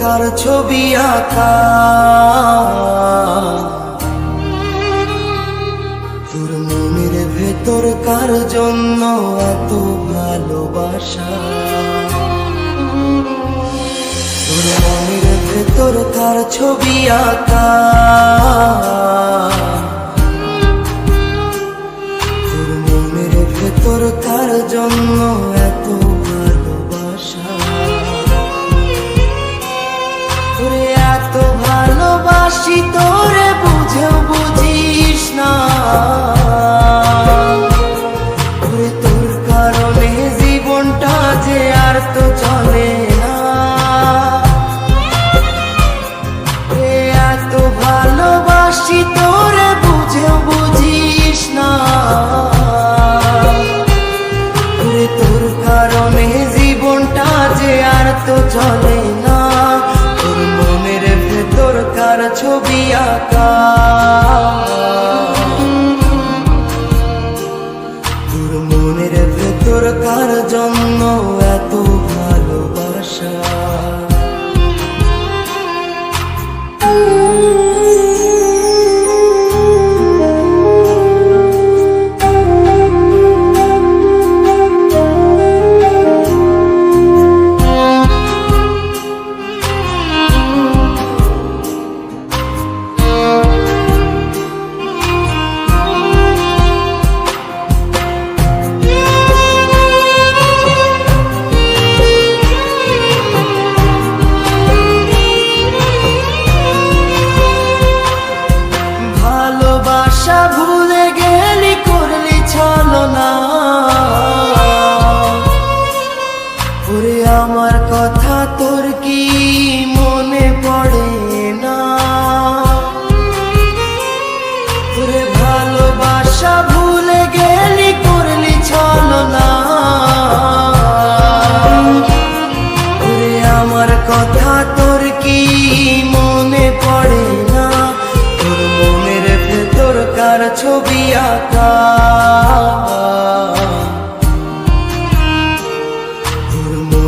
কার ছবি আঁকা। তোর মনের ভেতর কার জন্য এত ভালোবাসা। তোর মনের ভেতর কার ছবি আঁকা। তোর মনের ভেতর কার জন্য তো চলে না। তোর মনের ভেতর কার ছবি আঁকা? তোর মনের ভেতর কার জন্য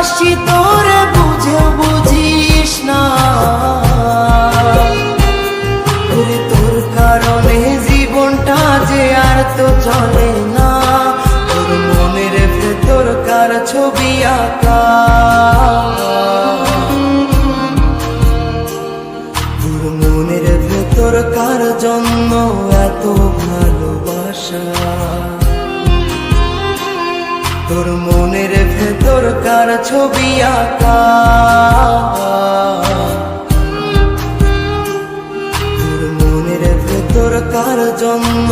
ভালোবাসি বুঝে বুঝিস না। তোর কারণে জীবনটা যে আর তো চলে না। তোর মনের ভেতর কার ছবি আঁকা। তোর মনের ভেতর কার জন্য এত ভালোবাসা? তোর মনের ভেতর কার ছবি আঁকা? তোর মনের ভেতর কার জন্ম